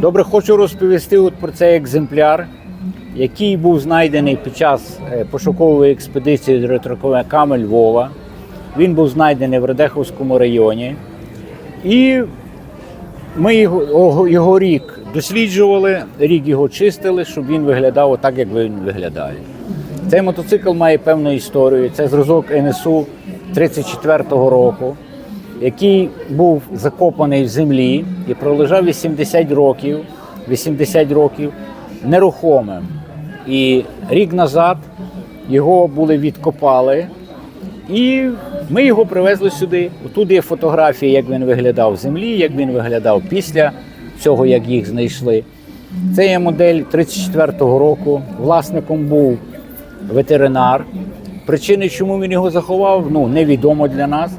Добре, хочу розповісти от про цей екземпляр, який був знайдений під час е, пошукової експедиції з ретроковиками Львова. Він був знайдений в Радеховському районі. І ми його, його- його рік досліджували, рік його чистили, щоб він виглядав так, як він виглядає. Цей мотоцикл має певну історію. Це зразок НСУ 34-го року, який був закопаний в землі і пролежав 80 років, 80 років нерухомим. І рік назад його були відкопали, і ми його привезли сюди. Тут є фотографії, як він виглядав в землі, як він виглядав після цього, як їх знайшли. Це є модель 34-го року. Власником був ветеринар. Причини, чому він його заховав, ну невідомо для нас.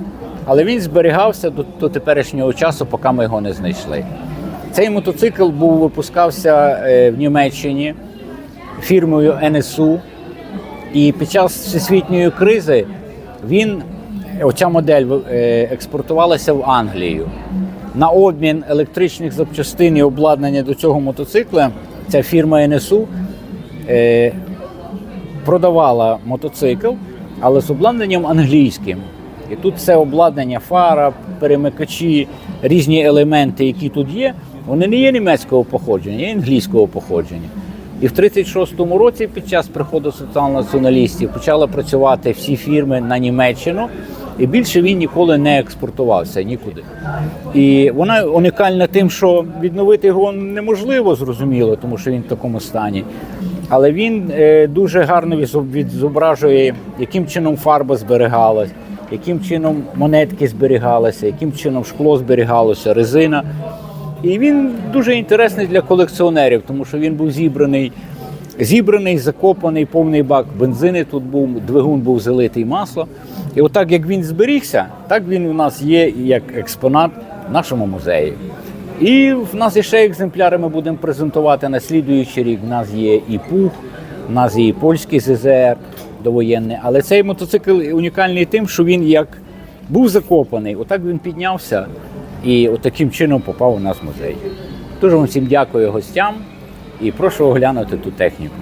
Але він зберігався до, до теперішнього часу, поки ми його не знайшли. Цей мотоцикл був випускався е, в Німеччині фірмою НСУ. І під час всесвітньої кризи він, оця модель е, експортувалася в Англію. На обмін електричних запчастин і обладнання до цього мотоцикла ця фірма НСУ е, продавала мотоцикл, але з обладнанням англійським. І тут все обладнання, фара, перемикачі, різні елементи, які тут є, вони не є німецького походження, є англійського походження. І в 36-му році, під час приходу соціал-націоналістів, почали працювати всі фірми на Німеччину, і більше він ніколи не експортувався нікуди. І вона унікальна тим, що відновити його неможливо, зрозуміло, тому що він в такому стані. Але він е, дуже гарно відзображує, яким чином фарба зберігалась, яким чином монетки зберігалися, яким чином шкло зберігалося, резина. І він дуже інтересний для колекціонерів, тому що він був зібраний, зібраний, закопаний, повний бак бензини. Тут був двигун був залитий масло. І отак як він зберігся, так він у нас є як експонат в нашому музеї. І в нас ще екземпляри ми будемо презентувати на слідуючий рік. У нас є і Пух, у нас є і польський ЗЗР довоєнний. Але цей мотоцикл унікальний тим, що він як був закопаний, отак він піднявся і отаким чином попав у нас в музей. Дуже вам всім дякую гостям і прошу оглянути ту техніку.